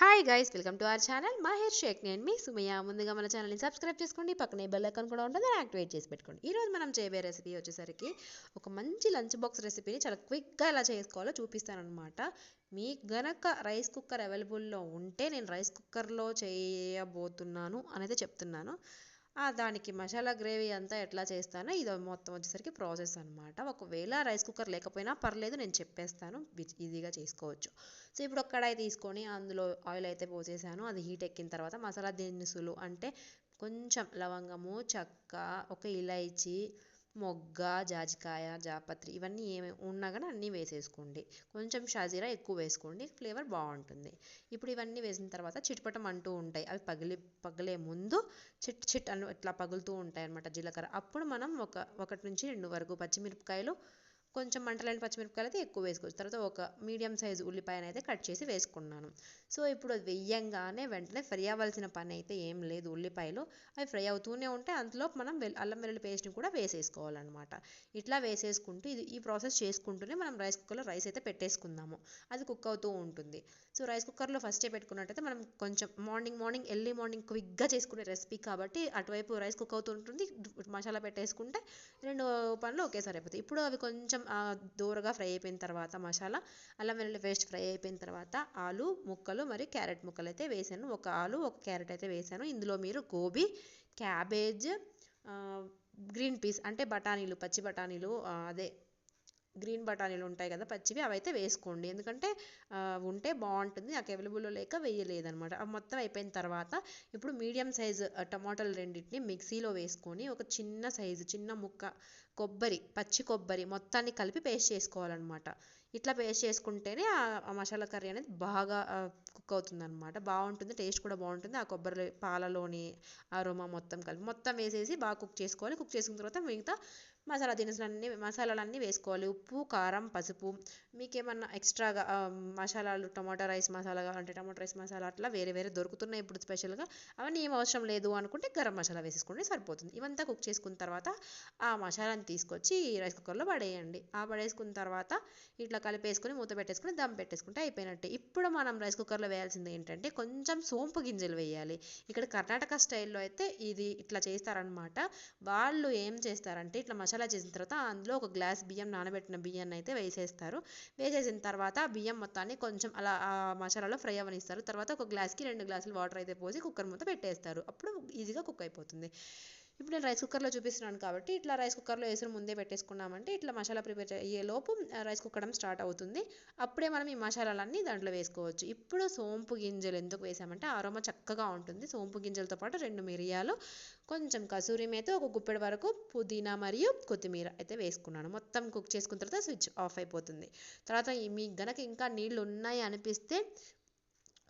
Hi guys welcome to our channel Mahesh Shaik నేను మీ Sumayya ముందుగా మన ఛానల్ని సబ్స్క్రైబ్ చేసుకోండి. పక్కనే బెల్ ఐకాన్ కూడా ఉంటుంది. దాన్ని యాక్టివేట్ చేసి పెట్టుకోండి. ఈరోజు మనం చేయబోయే రెసిపీ వచ్చేసరికి ఒక మంచి లంచ్ బాక్స్ రెసిపీని చాలా క్విక్గా ఎలా చేసుకోవాలో చూపిస్తానమాట మీకు గనక రైస్ కుక్కర్ అవైలబుల్లో ఉంటే నేను రైస్ కుక్కర్లో చేయబోతున్నాను అనేది చెప్తున్నాను. దానికి మసాలా గ్రేవీ అంతా ఎట్లా చేస్తానో ఇది మొత్తం వచ్చేసరికి ప్రాసెస్ అనమాట ఒకవేళ రైస్ కుక్కర్ లేకపోయినా పర్లేదు నేను చెప్పేస్తాను. ఈజీగా చేసుకోవచ్చు. సో ఇప్పుడు ఒక కడాయి తీసుకొని అందులో ఆయిల్ అయితే పోసేసాను. అది హీట్ ఎక్కిన తర్వాత మసాలా దినుసులు అంటే కొంచెం లవంగము చెక్క ఒక ఇలైచి మొగ్గ జాజికాయ జాపత్రి ఇవన్నీ ఏమి ఉన్నా కానీ అన్నీ వేసేసుకోండి. కొంచెం షాజీరా ఎక్కువ వేసుకోండి ఫ్లేవర్ బాగుంటుంది. ఇప్పుడు ఇవన్నీ వేసిన తర్వాత చిట్పటం అంటూ ఉంటాయి. అవి పగిలి పగిలే ముందు చిట్ చిట్ అని ఇట్లా పగులుతూ ఉంటాయి అన్నమాట జీలకర్ర. అప్పుడు మనం ఒక ఒకటి నుంచి రెండు వరకు పచ్చిమిరపకాయలు కొంచెం మంటలేని పచ్చిమిరపకాయలు అయితే ఎక్కువ వేసుకోవచ్చు. తర్వాత ఒక మీడియం సైజు ఉల్లిపాయను అయితే కట్ చేసి వేసుకున్నాను. సో ఇప్పుడు అది వెయ్యంగానే వెంటనే ఫ్రై అవ్వాల్సిన పని అయితే ఏం లేదు. ఉల్లిపాయలు అవి ఫ్రై అవుతూనే ఉంటే అందులో మనం వెల్ అల్లం వెల్లుల్లి పేస్ట్ని కూడా వేసేసుకోవాలన్నమాట. ఇట్లా వేసేసుకుంటూ ఇది ఈ ప్రాసెస్ చేసుకుంటూనే మనం రైస్ కుక్కర్లో రైస్ అయితే పెట్టేసుకుందాము. అది కుక్ అవుతూ ఉంటుంది. సో రైస్ కుక్కర్లో ఫస్టే పెట్టుకున్నట్టయితే మనం కొంచెం మార్నింగ్ మార్నింగ్ ఎర్లీ మార్నింగ్ క్విక్గా చేసుకునే రెసిపీ కాబట్టి అటువైపు రైస్ కుక్ అవుతూ ఉంటుంది. మసాలా పెట్టేసుకుంటే రెండు పనులు ఒకేసారి అయిపోతాయి. ఇప్పుడు అవి కొంచెం కొంచెం దూరగా ఫ్రై అయిపోయిన తర్వాత మసాలా అల్లం వెల్లుల్లి పేస్ట్ ఫ్రై అయిపోయిన తర్వాత ఆలు ముక్కలు మరియు క్యారెట్ ముక్కలు అయితే వేసాను. ఒక ఆలు ఒక క్యారెట్ అయితే వేసాను. ఇందులో మీరు గోబీ క్యాబేజ్ గ్రీన్ పీస్ అంటే బఠానీలు పచ్చి బఠానీలు అదే గ్రీన్ బఠానీలు ఉంటాయి కదా పచ్చివి అవి అయితే వేసుకోండి. ఎందుకంటే ఉంటే బాగుంటుంది. నాకు అవైలబుల్లో లేక వేయలేదనమాట అవి మొత్తం అయిపోయిన తర్వాత ఇప్పుడు మీడియం సైజు టమాటాలు రెండింటిని మిక్సీలో వేసుకొని ఒక చిన్న సైజు చిన్న ముక్క కొబ్బరి పచ్చి కొబ్బరి మొత్తాన్ని కలిపి పేస్ట్ చేసుకోవాలన్నమాట. ఇట్లా పేస్ట్ చేసుకుంటేనే ఆ ఆ మసాలా కర్రీ అనేది బాగా కుక్ అవుతుంది అనమాట బాగుంటుంది టేస్ట్ కూడా బాగుంటుంది. ఆ కొబ్బరి పాలలోని అరోమా మొత్తం కలిపి మొత్తం వేసేసి బాగా కుక్ చేసుకోవాలి. కుక్ చేసుకున్న తర్వాత మిగతా మసాలా దినుసులన్నీ మసాలాలన్నీ వేసుకోవాలి. ఉప్పు కారం పసుపు. మీకేమన్నా ఎక్స్ట్రాగా మసాలాలు టమాటా రైస్ మసాలా అంటే టమాటా రైస్ మసాలా అట్లా వేరే వేరే దొరుకుతున్నాయి ఇప్పుడు స్పెషల్గా. అవన్నీ ఏం అవసరం లేదు అనుకుంటే గరం మసాలా వేసేసుకోండి సరిపోతుంది. ఇవంతా కుక్ చేసుకున్న తర్వాత ఆ మసాలాని తీసుకొచ్చి రైస్ కుక్కర్లో పడేయండి. ఆ పడేసుకున్న తర్వాత ఇట్లా కలిపేసుకొని మూత పెట్టేసుకొని దమ్ పెట్టేసుకుంటే అయిపోయినట్టే. ఇప్పుడు మనం రైస్ కుక్కర్లో వేయాల్సింది ఏంటంటే కొంచెం సోంపు గింజలు వేయాలి. ఇక్కడ కర్ణాటక స్టైల్లో అయితే ఇది ఇట్లా చేస్తారనమాట వాళ్ళు ఏం చేస్తారంటే ఇట్లా మసాలా చేసిన తర్వాత అందులో ఒక గ్లాస్ బియ్యం నానబెట్టిన బియ్యాన్ని అయితే వేసేస్తారు. వేసేసిన తర్వాత బియ్యం మొత్తాన్ని కొంచెం అలా ఆ మసాలాలో ఫ్రై అవ్వనిస్తారు తర్వాత ఒక గ్లాస్కి రెండు గ్లాసులు వాటర్ అయితే పోసి కుక్కర్ మూత పెట్టేస్తారు. అప్పుడు ఈజీగా కుక్ అయిపోతుంది. ఇప్పుడు నేను రైస్ కుక్కర్లో చూపిస్తున్నాను కాబట్టి ఇట్లా రైస్ కుక్కర్లో వేసుకుని ముందే పెట్టేసుకున్నామంటే ఇట్లా మసాలా ప్రిపేర్ అయ్యే లోపు రైస్ కుక్కడం స్టార్ట్ అవుతుంది. అప్పుడే మనం ఈ మసాలాలన్నీ దాంట్లో వేసుకోవచ్చు. ఇప్పుడు సోంపు గింజలు ఎందుకు వేసామంటే ఆరోమా చక్కగా ఉంటుంది. సోంపు గింజలతో పాటు రెండు మిరియాలు కొంచెం కసూరి మేత ఒక గుప్పెడు వరకు పుదీనా మరియు కొత్తిమీర అయితే వేసుకున్నాను. మొత్తం కుక్ చేసుకున్న తర్వాత స్విచ్ ఆఫ్ అయిపోతుంది. తర్వాత మీకు గనక ఇంకా నీళ్ళు ఉన్నాయి అనిపిస్తే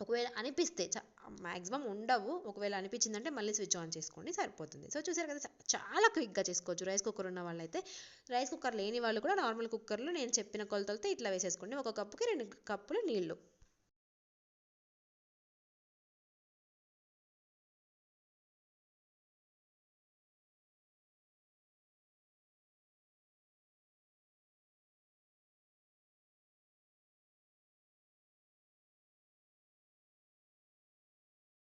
ఒకవేళ అనిపిస్తే చా మ్యాక్సిమం ఉండవు. ఒకవేళ అనిపించిందంటే మళ్ళీ స్విచ్ ఆన్ చేసుకోండి సరిపోతుంది. సో చూసారు కదా చాలా క్విక్గా చేసుకోవచ్చు. రైస్ కుక్కర్ ఉన్న వాళ్ళైతే రైస్ కుక్కర్ లేని వాళ్ళు కూడా నార్మల్ కుక్కర్లో నేను చెప్పిన కొలతలతో ఇట్లా వేసేసుకోండి. ఒక కప్పుకి రెండు కప్పులు నీళ్ళు.